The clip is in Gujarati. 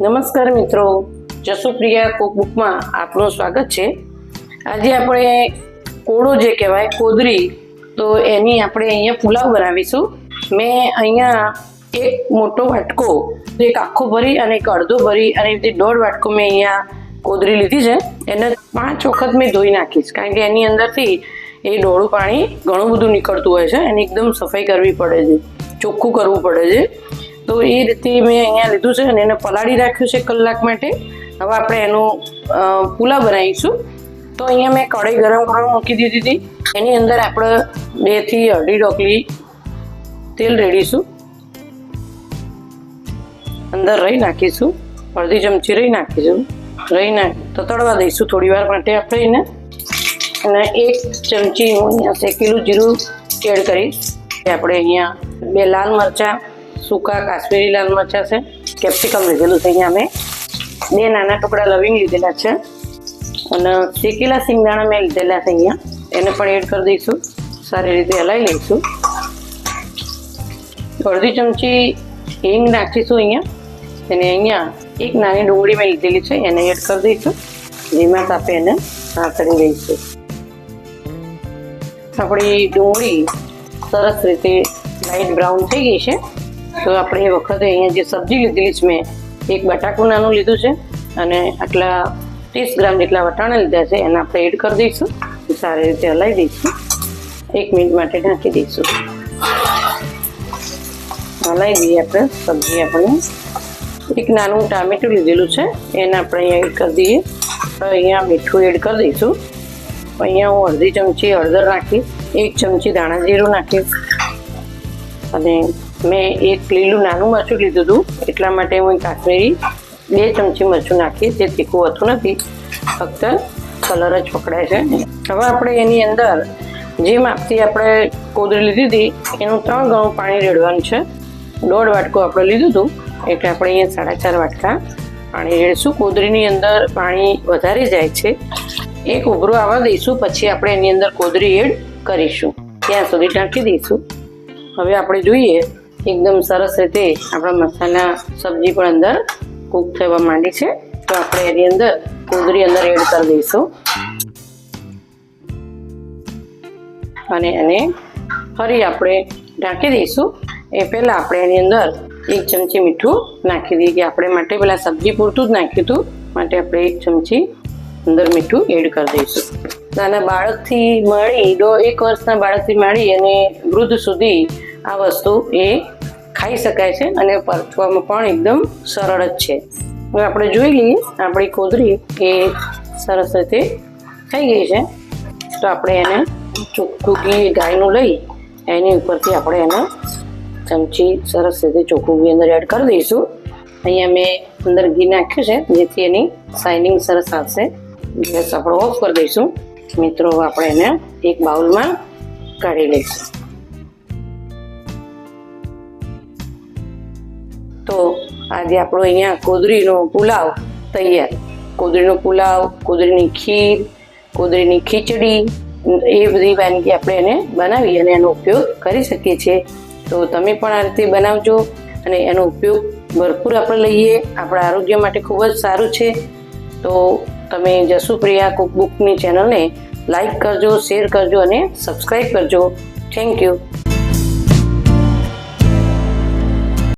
નમસ્કાર મિત્રો. જસુપ્રિયા કુકબુકમાં આપનું સ્વાગત છે. આજે આપણે કોળો જે કહેવાય, કોદરી, તો એની આપણે અહીંયા પુલાવ બનાવીશું. મેં અહીંયા એક મોટો વાટકો, એક આખો ભરી અને એક અડધો ભરી અને રીતે દોઢ વાટકો મેં અહીંયા કોદરી લીધી છે. એને પાંચ વખત મેં ધોઈ નાખીશ, કારણ કે એની અંદરથી એ ડોળું પાણી ઘણું બધું નીકળતું હોય છે. એને એકદમ સફાઈ કરવી પડે છે. ચોખ્ખું કરવું પડે છે. તો એ રીતે મેં અહીંયા લીધું છે અને એને પલાળી રાખ્યું છે કલાક માટે. હવે આપણે એનું પુલાવ બનાવીશું. તો અહીંયા મેં કઢાઈ ગરમ કરવા મૂકી દીધી હતી. એની અંદર આપણે બેથી અઢી ડોકલી તેલ રેડીશું. અંદર રહી નાખીશું. અડધી ચમચી રહી નાખીશું. રહી નાખી, તો તળવા દઈશું થોડી વાર માટે આપણે એને. અને એક ચમચી હું અહીંયા શેકેલું જીરું એડ કરીશ. આપણે અહીંયા બે લાલ મરચાં સૂકા કાશ્મીરી લાલ મરચાં છે, કેપ્સિકમ લીધેલું છે અહીંયા મેં. બે નાના ટુકડા લવિંગ લીધેલા છે અને શેકેલા સિંગદાણા મેં લીધેલા છે અહીંયા. એને પણ એડ કરી દઈશું. સારી રીતે હલાવી લઈશું. અડધી ચમચી હિંગ નાખીશું અહીંયા. અને અહીંયા એક નાની ડુંગળી મેં લીધેલી છે, એને એડ કરી દઈશું. ધીમા તાપે એને સાતળી દઈશું આપણી ડુંગળી સરસ રીતે લાઇટ બ્રાઉન થઈ ગઈ છે. તો આપણે એ વખતે અહીંયા જે સબ્જી લીધેલી છે મેં, એક બટાકું નાનું લીધું છે અને આટલા ત્રીસ ગ્રામ જેટલા વટાણા લીધા છે, એને આપણે એડ કરી દઈશું સારી રીતે હલાવી દઈશું. એક મિનિટ માટે ઢાંકી દઈશું. હલાવી દઈએ આપણે સબ્જી આપણે એક નાનું ટામેટું લીધેલું છે, એને આપણે અહીંયા એડ કરી દઈએ. અહીંયા મીઠું એડ કરી દઈશું. અહીંયા હું અડધી ચમચી હળદર નાખીશ એક ચમચી દાણા જીરું નાખીશ અને મેં એક લીલું નાનું મરચું લીધું હતું. એટલા માટે હું કાશ્મીરી બે ચમચી મરચું નાખીશ જે તીખું હોતું નથી. ફક્ત કલર જ પકડાય છે. હવે આપણે એની અંદર જે માપથી આપણે કોદરી લીધી હતી, એનું ત્રણ ગણું પાણી રેડવાનું છે. દોઢ વાટકો આપણે લીધું હતું, એટલે આપણે અહીંયા સાડા ચાર વાટકા પાણી રેડશું. કોદરીની અંદર પાણી વધારે જાય છે. એક ઉભરો આવવા દઈશું, પછી આપણે એની અંદર કોદરી એડ કરીશું. ત્યાં સુધી ઢાંકી દઈશું. હવે આપણે જોઈએ એકદમ સરસ રીતે આપણા મસાલા સબ્જી પણ અંદર કૂક થવા માંડી છે. તો આપણે એની અંદર કોદરી અંદર એડ કરી દઈશું. અને એને ફરી આપણે ઢાંકી દઈશું. એ પહેલાં આપણે એની અંદર એક ચમચી મીઠું નાખી દઈએ કે આપણે માટે પહેલાં સબ્જી પૂરતું જ નાખ્યું હતું. માટે આપણે એક ચમચી અંદર મીઠું એડ કરી દઈશું. નાના બાળકથી મળી દો એક વર્ષના બાળકથી મળી અને વૃદ્ધ સુધી આ વસ્તુ એ ખાઈ શકાય છે અને પરચવામાં પણ એકદમ સરળ જ છે. હવે આપણે જોઈ લઈએ, આપણી કોદરી એ સરસ રીતે થઈ ગઈ છે. તો આપણે એને ચોખ્ખું ઘી ગાયનું લઈ એની ઉપરથી આપણે એને ચમચી સરસ રીતે ચોખ્ખું ઘી અંદર એડ કરી દઈશું. અહીંયા મેં અંદર ઘી નાખ્યું છે, જેથી એની શાઇનિંગ સરસ આવશે. ગેસ આપણે ઓફ કરી દઈશું. મિત્રો, આપણે એને એક બાઉલમાં કાઢી લઈશું. આજે આપણો અહીંયા કોદરીનો પુલાવ તૈયાર. કોદરીનો પુલાવ, કોદરીની ખીર, કોદરીની ખીચડી, એ બધી વાનગી આપણે એને બનાવી અને એનો ઉપયોગ કરી શકીએ છીએ. તો તમે પણ આ રીતે બનાવજો અને એનો ઉપયોગ ભરપૂર આપણે લઈએ. આપણા આરોગ્ય માટે ખૂબ જ સારું છે. તો તમે જસુપ્રિયા કુકબુકની ચેનલને લાઈક કરજો, શેર કરજો અને સબસ્ક્રાઈબ કરજો. Thank you.